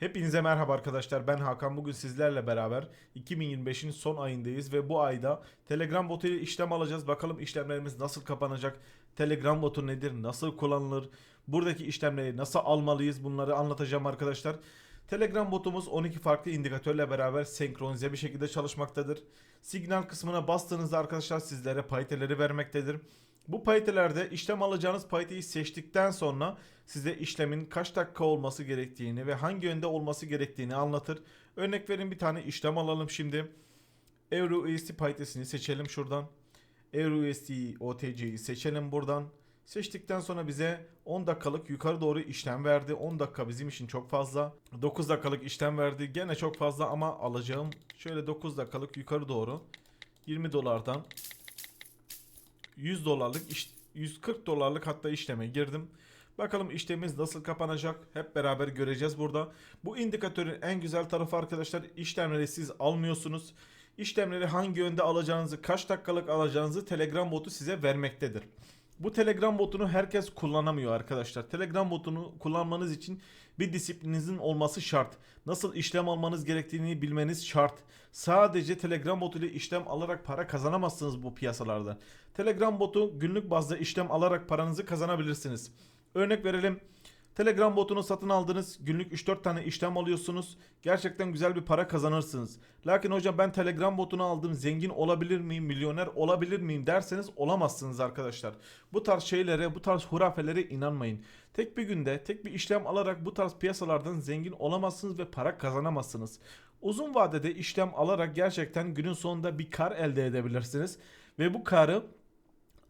Hepinize merhaba arkadaşlar. Ben Hakan. Bugün sizlerle beraber 2025'in son ayındayız ve bu ayda Telegram botu ile işlem alacağız. Bakalım işlemlerimiz nasıl kapanacak? Telegram botu nedir? Nasıl kullanılır? Buradaki işlemleri nasıl almalıyız? Bunları anlatacağım arkadaşlar. Telegram botumuz 12 farklı indikatörle beraber senkronize bir şekilde çalışmaktadır. Signal kısmına bastığınızda arkadaşlar sizlere payeteleri vermektedir. Bu payetelerde işlem alacağınız payeteyi seçtikten sonra size işlemin kaç dakika olması gerektiğini ve hangi yönde olması gerektiğini anlatır. Örnek verin bir tane işlem alalım şimdi. Euro USD payetesini seçelim şuradan. Euro USD OTC'yi seçelim buradan. Seçtikten sonra bize 10 dakikalık yukarı doğru işlem verdi. 10 dakika bizim için çok fazla. 9 dakikalık işlem verdi. Gene çok fazla ama alacağım şöyle 9 dakikalık yukarı doğru 20 dolardan 100 dolarlık iş- 140 dolarlık hatta işleme girdim. Bakalım işlemimiz nasıl kapanacak hep beraber göreceğiz burada. Bu indikatörün en güzel tarafı arkadaşlar işlemleri siz almıyorsunuz. İşlemleri hangi yönde alacağınızı, kaç dakikalık alacağınızı Telegram botu size vermektedir. Bu Telegram botunu herkes kullanamıyor arkadaşlar. Telegram botunu kullanmanız için bir disiplininizin olması şart. Nasıl işlem almanız gerektiğini bilmeniz şart. Sadece Telegram botu ile işlem alarak para kazanamazsınız bu piyasalarda. Telegram botu günlük bazda işlem alarak paranızı kazanabilirsiniz. Örnek verelim. Telegram botunu satın aldınız. Günlük 3-4 tane işlem alıyorsunuz. Gerçekten güzel bir para kazanırsınız. Lakin hocam ben Telegram botunu aldım. Zengin olabilir miyim? Milyoner olabilir miyim derseniz olamazsınız arkadaşlar. Bu tarz şeylere, bu tarz hurafelere inanmayın. Tek bir günde, tek bir işlem alarak bu tarz piyasalardan zengin olamazsınız ve para kazanamazsınız. Uzun vadede işlem alarak gerçekten günün sonunda bir kar elde edebilirsiniz. Ve bu karı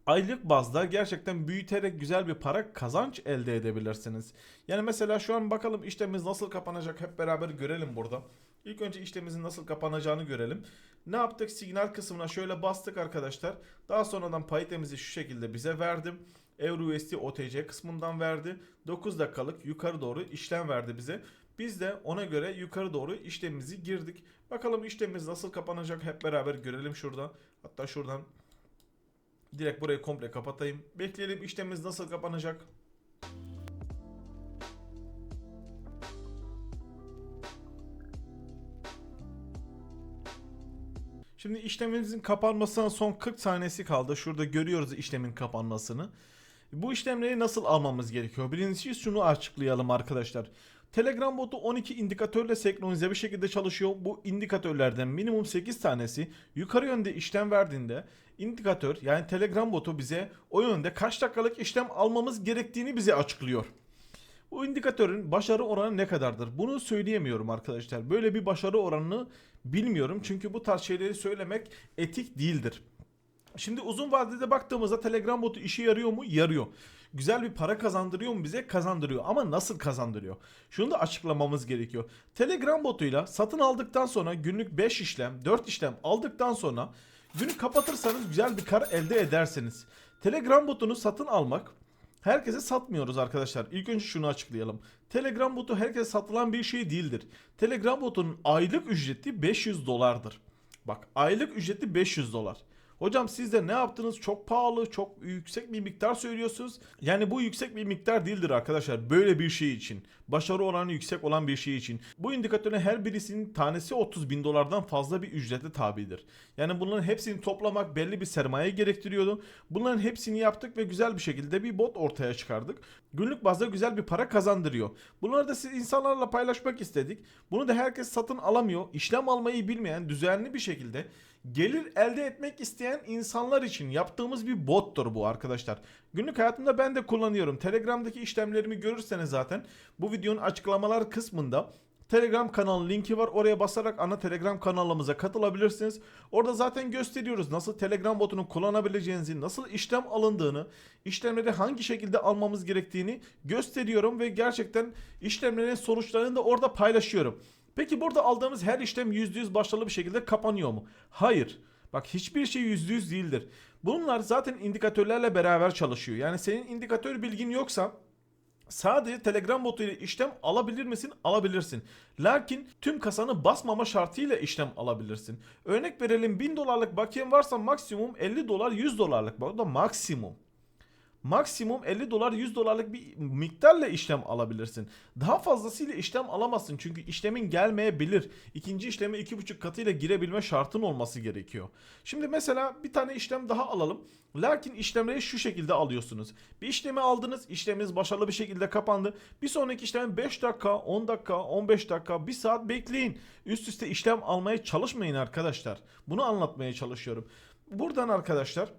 aylık bazda gerçekten büyüterek güzel bir para kazanç elde edebilirsiniz. Yani mesela şu an bakalım işlemimiz nasıl kapanacak hep beraber görelim burada. İlk önce işlemimizin nasıl kapanacağını görelim. Ne yaptık? Signal kısmına şöyle bastık arkadaşlar. Daha sonradan paritemizi şu şekilde bize verdim. Euro USD OTC kısmından verdi. 9 dakikalık yukarı doğru işlem verdi bize. Biz de ona göre yukarı doğru işlemimizi girdik. Bakalım işlemimiz nasıl kapanacak hep beraber görelim şurada. Hatta şuradan Direkt burayı komple kapatayım. Bekleyelim işlemimiz nasıl kapanacak. Şimdi işlemimizin kapanmasına son 40 saniyesi kaldı. Şurada görüyoruz işlemin kapanmasını. Bu işlemleri nasıl almamız gerekiyor? Birincisi şunu açıklayalım arkadaşlar. Telegram botu 12 indikatörle senkronize bir şekilde çalışıyor. Bu indikatörlerden minimum 8 tanesi yukarı yönde işlem verdiğinde indikatör yani Telegram botu bize o yönde kaç dakikalık işlem almamız gerektiğini bize açıklıyor. Bu indikatörün başarı oranı ne kadardır? Bunu söyleyemiyorum arkadaşlar. Böyle bir başarı oranını bilmiyorum. Çünkü bu tarz şeyleri söylemek etik değildir. Şimdi uzun vadede baktığımızda Telegram botu işe yarıyor mu? Yarıyor. Güzel bir para kazandırıyor mu bize? Kazandırıyor. Ama nasıl kazandırıyor? Şunu da açıklamamız gerekiyor. Telegram botuyla satın aldıktan sonra günlük 5 işlem, 4 işlem aldıktan sonra günü kapatırsanız güzel bir kar elde edersiniz. Telegram botunu satın almak Herkese satmıyoruz arkadaşlar. İlk önce şunu açıklayalım. Telegram botu herkese satılan bir şey değildir. Telegram botunun aylık ücreti 500 dolardır. Bak aylık ücreti 500 dolar. Hocam siz de ne yaptınız? Çok pahalı, çok yüksek bir miktar söylüyorsunuz. Yani bu yüksek bir miktar değildir arkadaşlar. Böyle bir şey için. Başarı oranı yüksek olan bir şey için. Bu indikatörün her birisinin tanesi 30 bin dolardan fazla bir ücrete tabidir. Yani bunların hepsini toplamak belli bir sermaye gerektiriyordu. Bunların hepsini yaptık ve güzel bir şekilde bir bot ortaya çıkardık. Günlük bazda güzel bir para kazandırıyor. Bunları da siz insanlarla paylaşmak istedik. Bunu da herkes satın alamıyor. İşlem almayı bilmeyen düzenli bir şekilde gelir elde etmek isteyen insanlar için yaptığımız bir bottur bu arkadaşlar. Günlük hayatımda ben de kullanıyorum. Telegram'daki işlemlerimi görürseniz zaten bu videonun açıklamalar kısmında Telegram kanalı linki var. Oraya basarak ana Telegram kanalımıza katılabilirsiniz. Orada zaten gösteriyoruz nasıl Telegram botunu kullanabileceğinizi, nasıl işlem alındığını, işlemleri hangi şekilde almamız gerektiğini gösteriyorum ve gerçekten işlemlerin sonuçlarını da orada paylaşıyorum. Peki burada aldığımız her işlem %100 başarılı bir şekilde kapanıyor mu? Hayır. Bak hiçbir şey %100 değildir. Bunlar zaten indikatörlerle beraber çalışıyor. Yani senin indikatör bilgin yoksa Sadece Telegram botu ile işlem alabilir misin? Alabilirsin. Lakin tüm kasanı basmama şartıyla işlem alabilirsin. Örnek verelim 1000 dolarlık bakiyen varsa maksimum 50 dolar 100 dolarlık. Bu da maksimum. Maksimum 50 dolar 100 dolarlık bir miktarla işlem alabilirsin. Daha fazlasıyla işlem alamazsın çünkü işlemin gelmeyebilir. İkinci işleme 2,5 katıyla girebilme şartın olması gerekiyor. Şimdi mesela bir tane işlem daha alalım. Lakin işlemleri şu şekilde alıyorsunuz. Bir işlemi aldınız, işleminiz başarılı bir şekilde kapandı. Bir sonraki işlemi 5 dakika, 10 dakika, 15 dakika, 1 saat bekleyin. Üst üste işlem almaya çalışmayın arkadaşlar. Bunu anlatmaya çalışıyorum. Buradan arkadaşlar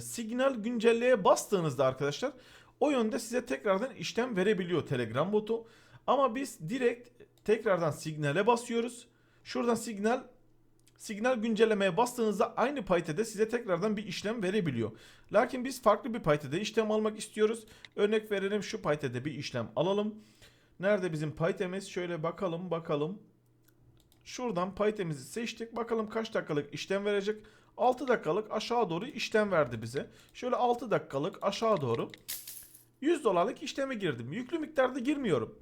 signal güncelleye bastığınızda arkadaşlar o yönde size tekrardan işlem verebiliyor Telegram botu. Ama biz direkt tekrardan signale basıyoruz. Şuradan signal signal güncellemeye bastığınızda aynı paytede size tekrardan bir işlem verebiliyor. Lakin biz farklı bir paytede işlem almak istiyoruz. Örnek verelim şu paytede bir işlem alalım. Nerede bizim paytemiz? Şöyle bakalım bakalım. Şuradan paytemizi seçtik. Bakalım kaç dakikalık işlem verecek. 6 dakikalık aşağı doğru işlem verdi bize. Şöyle 6 dakikalık aşağı doğru 100 dolarlık işleme girdim. Yüklü miktarda girmiyorum.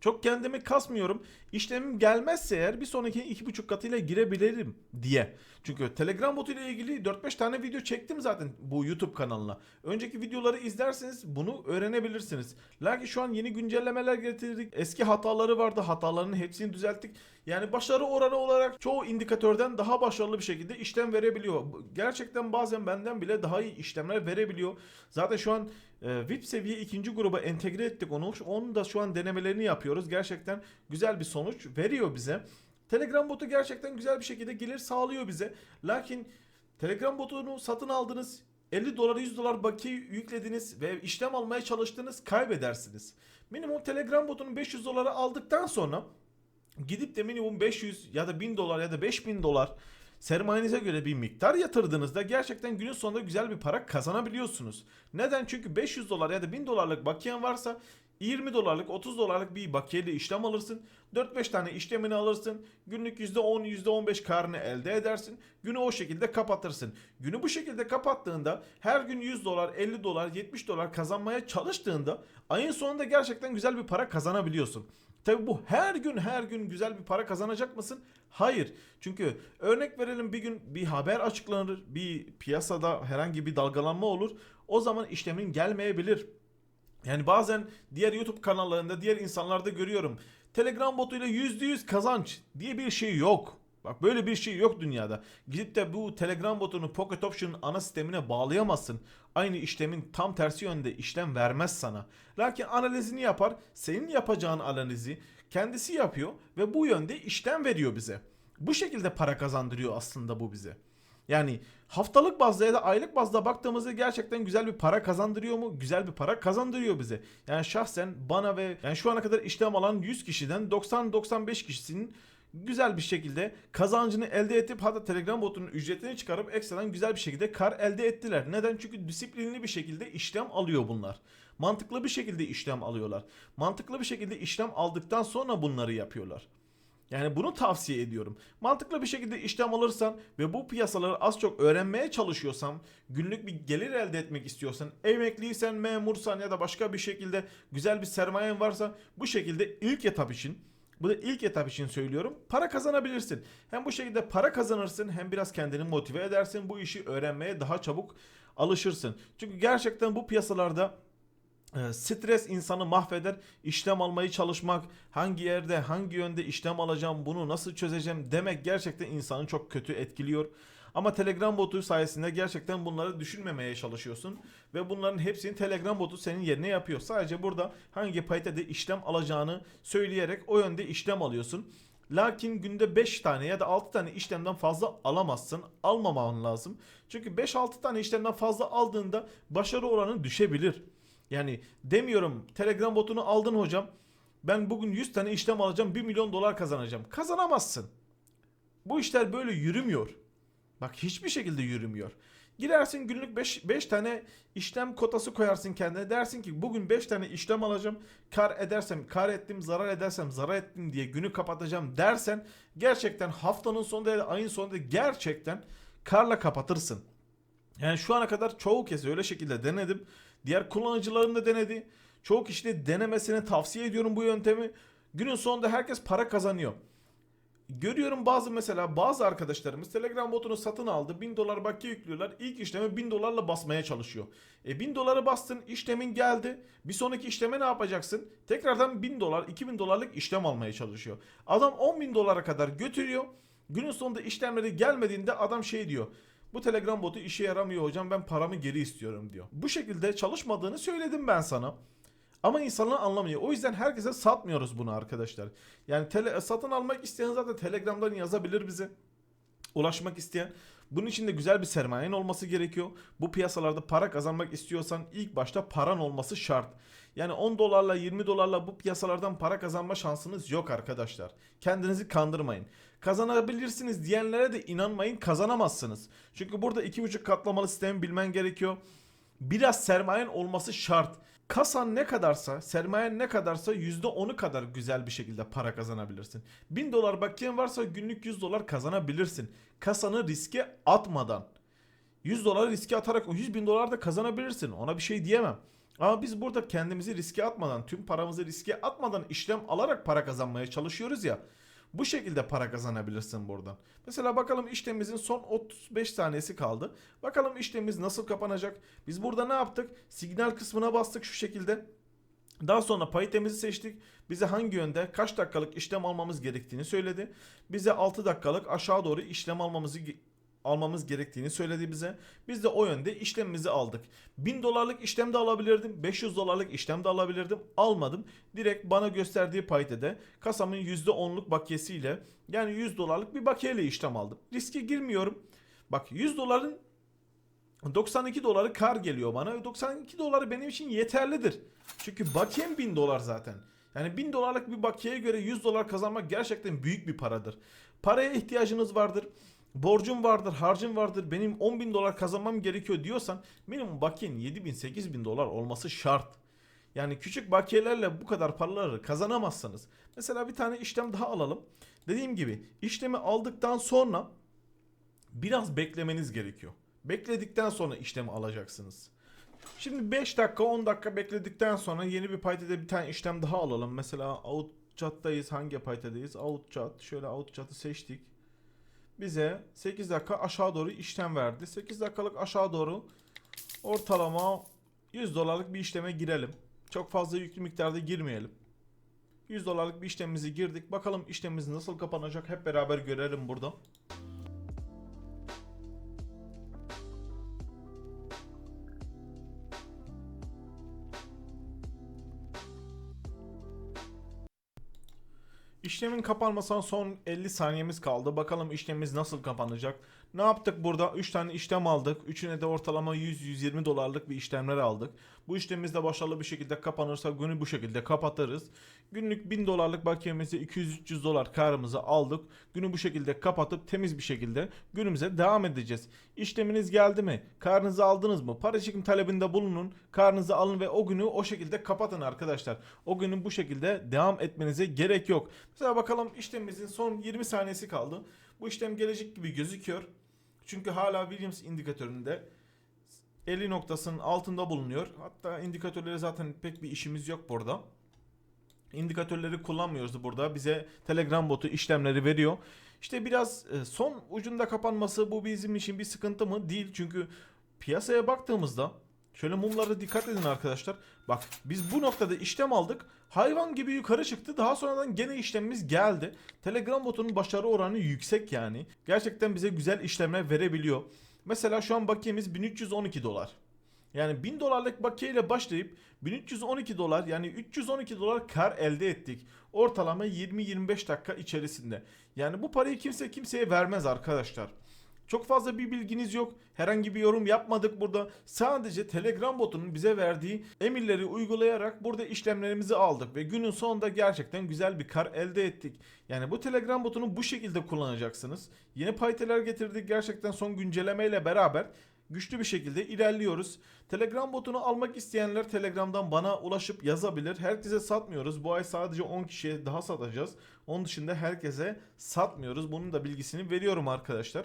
Çok kendimi kasmıyorum. İşlemim gelmezse eğer bir sonraki 2.5 katıyla girebilirim diye. Çünkü Telegram botu ile ilgili 4-5 tane video çektim zaten bu YouTube kanalına. Önceki videoları izlerseniz bunu öğrenebilirsiniz. Lakin şu an yeni güncellemeler getirdik. Eski hataları vardı. Hatalarının hepsini düzelttik. Yani başarı oranı olarak çoğu indikatörden daha başarılı bir şekilde işlem verebiliyor. Gerçekten bazen benden bile daha iyi işlemler verebiliyor. Zaten şu an e, VIP seviye ikinci gruba entegre ettik onu. Onun da şu an denemelerini yapıyoruz. Gerçekten güzel bir sonuç veriyor bize. Telegram botu gerçekten güzel bir şekilde gelir sağlıyor bize. Lakin Telegram botunu satın aldınız. 50 dolar 100 dolar bakiye yüklediniz ve işlem almaya çalıştınız kaybedersiniz. Minimum Telegram botunu 500 dolara aldıktan sonra gidip de minimum 500 ya da 1000 dolar ya da 5000 dolar sermayenize göre bir miktar yatırdığınızda gerçekten günün sonunda güzel bir para kazanabiliyorsunuz. Neden? Çünkü 500 dolar ya da 1000 dolarlık bakiyen varsa 20 dolarlık 30 dolarlık bir bakiyeli işlem alırsın. 4-5 tane işlemini alırsın. Günlük %10 %15 karını elde edersin. Günü o şekilde kapatırsın. Günü bu şekilde kapattığında her gün 100 dolar 50 dolar 70 dolar kazanmaya çalıştığında ayın sonunda gerçekten güzel bir para kazanabiliyorsun. Tabi bu her gün her gün güzel bir para kazanacak mısın? Hayır. Çünkü örnek verelim bir gün bir haber açıklanır, bir piyasada herhangi bir dalgalanma olur. O zaman işlemin gelmeyebilir. Yani bazen diğer YouTube kanallarında diğer insanlarda görüyorum. Telegram botuyla %100 kazanç diye bir şey yok. Bak böyle bir şey yok dünyada. Gidip de bu Telegram botunu Pocket Option'ın ana sistemine bağlayamazsın. Aynı işlemin tam tersi yönde işlem vermez sana. Lakin analizini yapar. Senin yapacağın analizi kendisi yapıyor ve bu yönde işlem veriyor bize. Bu şekilde para kazandırıyor aslında bu bize. Yani haftalık bazda ya da aylık bazda baktığımızda gerçekten güzel bir para kazandırıyor mu? Güzel bir para kazandırıyor bize. Yani şahsen bana ve yani şu ana kadar işlem alan 100 kişiden 90-95 kişisinin güzel bir şekilde kazancını elde edip hatta Telegram botunun ücretini çıkarıp ekstradan güzel bir şekilde kar elde ettiler. Neden? Çünkü disiplinli bir şekilde işlem alıyor bunlar. Mantıklı bir şekilde işlem alıyorlar. Mantıklı bir şekilde işlem aldıktan sonra bunları yapıyorlar. Yani bunu tavsiye ediyorum. Mantıklı bir şekilde işlem alırsan ve bu piyasaları az çok öğrenmeye çalışıyorsan, günlük bir gelir elde etmek istiyorsan, emekliysen, memursan ya da başka bir şekilde güzel bir sermayen varsa bu şekilde ilk etap için bu da ilk etap için söylüyorum. Para kazanabilirsin. Hem bu şekilde para kazanırsın hem biraz kendini motive edersin. Bu işi öğrenmeye daha çabuk alışırsın. Çünkü gerçekten bu piyasalarda e, Stres insanı mahveder. İşlem almayı çalışmak, hangi yerde, hangi yönde işlem alacağım, bunu nasıl çözeceğim demek gerçekten insanı çok kötü etkiliyor. Ama Telegram botu sayesinde gerçekten bunları düşünmemeye çalışıyorsun. Ve bunların hepsini Telegram botu senin yerine yapıyor. Sadece burada hangi paritede işlem alacağını söyleyerek o yönde işlem alıyorsun. Lakin günde 5 tane ya da 6 tane işlemden fazla alamazsın. Almaman lazım. Çünkü 5-6 tane işlemden fazla aldığında başarı oranı düşebilir. Yani demiyorum Telegram botunu aldın hocam. Ben bugün 100 tane işlem alacağım 1 milyon dolar kazanacağım. Kazanamazsın. Bu işler böyle yürümüyor. Bak hiçbir şekilde yürümüyor. Girersin günlük 5 5 tane işlem kotası koyarsın kendine. Dersin ki bugün 5 tane işlem alacağım. Kar edersem kar ettim, zarar edersem zarar ettim diye günü kapatacağım dersen gerçekten haftanın sonunda ya da ayın sonunda gerçekten karla kapatırsın. Yani şu ana kadar çoğu kez öyle şekilde denedim. Diğer kullanıcılarım da denedi. Çoğu kişi de denemesini tavsiye ediyorum bu yöntemi. Günün sonunda herkes para kazanıyor. Görüyorum bazı mesela bazı arkadaşlarımız Telegram botunu satın aldı. 1000 dolar bakiye yüklüyorlar. İlk işlemi 1000 dolarla basmaya çalışıyor. E 1000 doları bastın işlemin geldi. Bir sonraki işleme ne yapacaksın? Tekrardan 1000 dolar 2000 dolarlık işlem almaya çalışıyor. Adam 10 bin dolara kadar götürüyor. Günün sonunda işlemleri gelmediğinde adam şey diyor. Bu Telegram botu işe yaramıyor hocam ben paramı geri istiyorum diyor. Bu şekilde çalışmadığını söyledim ben sana. Ama insanlar anlamıyor. O yüzden herkese satmıyoruz bunu arkadaşlar. Yani tele, satın almak isteyen zaten Telegram'dan yazabilir bize. Ulaşmak isteyen. Bunun için de güzel bir sermayen olması gerekiyor. Bu piyasalarda para kazanmak istiyorsan ilk başta paran olması şart. Yani 10 dolarla 20 dolarla bu piyasalardan para kazanma şansınız yok arkadaşlar. Kendinizi kandırmayın. Kazanabilirsiniz diyenlere de inanmayın kazanamazsınız. Çünkü burada 2.5 katlamalı sistemi bilmen gerekiyor. Biraz sermayen olması şart. Kasan ne kadarsa, sermayen ne kadarsa %10'u kadar güzel bir şekilde para kazanabilirsin. 1000 dolar bakiyen varsa günlük 100 dolar kazanabilirsin. Kasanı riske atmadan. 100 dolar riske atarak o 100 bin dolar da kazanabilirsin. Ona bir şey diyemem. Ama biz burada kendimizi riske atmadan, tüm paramızı riske atmadan işlem alarak para kazanmaya çalışıyoruz ya. Bu şekilde para kazanabilirsin buradan. Mesela bakalım işlemimizin son 35 saniyesi kaldı. Bakalım işlemimiz nasıl kapanacak. Biz burada ne yaptık? Signal kısmına bastık şu şekilde. Daha sonra paritemizi seçtik. Bize hangi yönde kaç dakikalık işlem almamız gerektiğini söyledi. Bize 6 dakikalık aşağı doğru işlem almamızı almamız gerektiğini söyledi bize. Biz de o yönde işlemimizi aldık. 1000 dolarlık işlem de alabilirdim. 500 dolarlık işlem de alabilirdim. Almadım. Direkt bana gösterdiği paytede kasamın %10'luk bakiyesiyle yani 100 dolarlık bir bakiyeyle işlem aldım. Riske girmiyorum. Bak 100 doların 92 doları kar geliyor bana. 92 doları benim için yeterlidir. Çünkü bakiyem 1000 dolar zaten. Yani 1000 dolarlık bir bakiyeye göre 100 dolar kazanmak gerçekten büyük bir paradır. Paraya ihtiyacınız vardır borcum vardır, harcım vardır, benim 10 bin dolar kazanmam gerekiyor diyorsan minimum bakiyen 7 bin, 8 bin dolar olması şart. Yani küçük bakiyelerle bu kadar paraları kazanamazsınız. Mesela bir tane işlem daha alalım. Dediğim gibi işlemi aldıktan sonra biraz beklemeniz gerekiyor. Bekledikten sonra işlemi alacaksınız. Şimdi 5 dakika 10 dakika bekledikten sonra yeni bir paytede bir tane işlem daha alalım. Mesela out chat'tayız. Hangi paytedeyiz? Out. Şöyle out seçtik bize 8 dakika aşağı doğru işlem verdi. 8 dakikalık aşağı doğru ortalama 100 dolarlık bir işleme girelim. Çok fazla yüklü miktarda girmeyelim. 100 dolarlık bir işlemimizi girdik. Bakalım işlemimiz nasıl kapanacak hep beraber görelim burada. İşlemin kapanmasına son 50 saniyemiz kaldı. Bakalım işlemimiz nasıl kapanacak. Ne yaptık burada? 3 tane işlem aldık. Üçüne de ortalama 100-120 dolarlık bir işlemler aldık. Bu işlemimiz de başarılı bir şekilde kapanırsa günü bu şekilde kapatırız. Günlük 1000 dolarlık bakiyemizi 200-300 dolar karımızı aldık. Günü bu şekilde kapatıp temiz bir şekilde günümüze devam edeceğiz. İşleminiz geldi mi? Karnınızı aldınız mı? Para çekim talebinde bulunun. Karnınızı alın ve o günü o şekilde kapatın arkadaşlar. O günün bu şekilde devam etmenize gerek yok. Mesela bakalım işlemimizin son 20 saniyesi kaldı. Bu işlem gelecek gibi gözüküyor. Çünkü hala Williams indikatöründe 50 noktasının altında bulunuyor. Hatta indikatörleri zaten pek bir işimiz yok burada. İndikatörleri kullanmıyoruz burada. Bize Telegram botu işlemleri veriyor. İşte biraz e, son ucunda kapanması bu bizim için bir sıkıntı mı? Değil. Çünkü piyasaya baktığımızda Şöyle mumlara dikkat edin arkadaşlar. Bak biz bu noktada işlem aldık. Hayvan gibi yukarı çıktı. Daha sonradan gene işlemimiz geldi. Telegram botunun başarı oranı yüksek yani. Gerçekten bize güzel işlemler verebiliyor. Mesela şu an bakiyemiz 1312 dolar. Yani 1000 dolarlık bakiye ile başlayıp 1312 dolar yani 312 dolar kar elde ettik. Ortalama 20-25 dakika içerisinde. Yani bu parayı kimse kimseye vermez arkadaşlar. Çok fazla bir bilginiz yok. Herhangi bir yorum yapmadık burada. Sadece Telegram botunun bize verdiği emirleri uygulayarak burada işlemlerimizi aldık ve günün sonunda gerçekten güzel bir kar elde ettik. Yani bu Telegram botunu bu şekilde kullanacaksınız. Yeni payteler getirdik gerçekten son güncellemeyle beraber güçlü bir şekilde ilerliyoruz. Telegram botunu almak isteyenler Telegram'dan bana ulaşıp yazabilir. Herkese satmıyoruz. Bu ay sadece 10 kişiye daha satacağız. Onun dışında herkese satmıyoruz. Bunun da bilgisini veriyorum arkadaşlar.